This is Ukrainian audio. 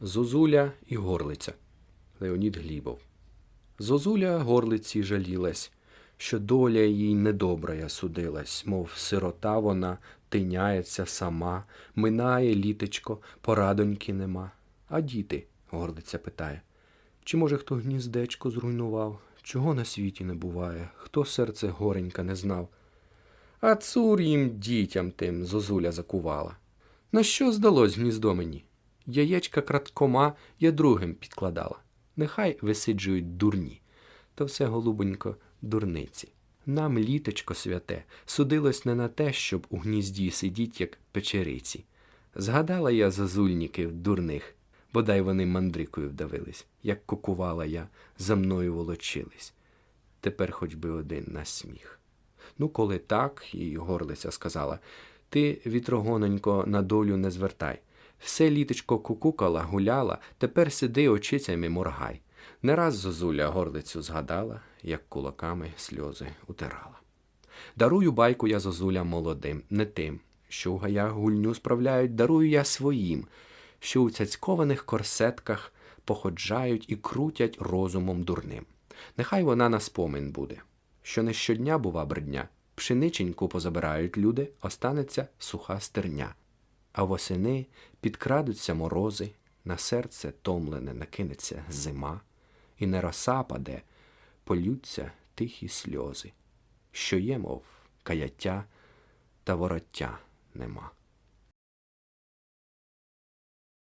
Зозуля і горлиця. Леонід Глібов. Зозуля горлиці жалілась, що доля їй недобрая судилась, мов сирота вона тиняється сама, минає літечко, порадоньки нема. А діти? горлиця питає. Чи може хто гніздечко зруйнував? Чого на світі не буває? Хто серце горенька не знав? А цур їм дітям тим зозуля закувала. На що здалось гніздо мені? Яєчка краткома я другим підкладала. Нехай висиджують дурні. То все, голубонько, дурниці. Нам літочко святе судилось не на те, щоб у гнізді сидіть, як печериці. Згадала я зазульників дурних, бодай вони мандрикою вдавились, як кукувала я, за мною волочились. Тепер хоч би один на сміх. Ну, коли так, і горлиця сказала, ти, вітрогононько, на долю не звертай. Все літочко кукукала, гуляла, тепер сиди очицями моргай. Не раз зозуля горлицю згадала, як кулаками сльози утирала. Дарую байку я зозуля молодим, не тим, що в гаях гульню справляють, дарую я своїм, що у цяцькованих корсетках походжають і крутять розумом дурним. Нехай вона на спомин буде, що не щодня бува бредня, пшениченьку позабирають люди, останеться суха стерня. А восени підкрадуться морози, на серце томлене накинеться зима, і не роса паде, полються тихі сльози, що є, мов каяття, та вороття нема.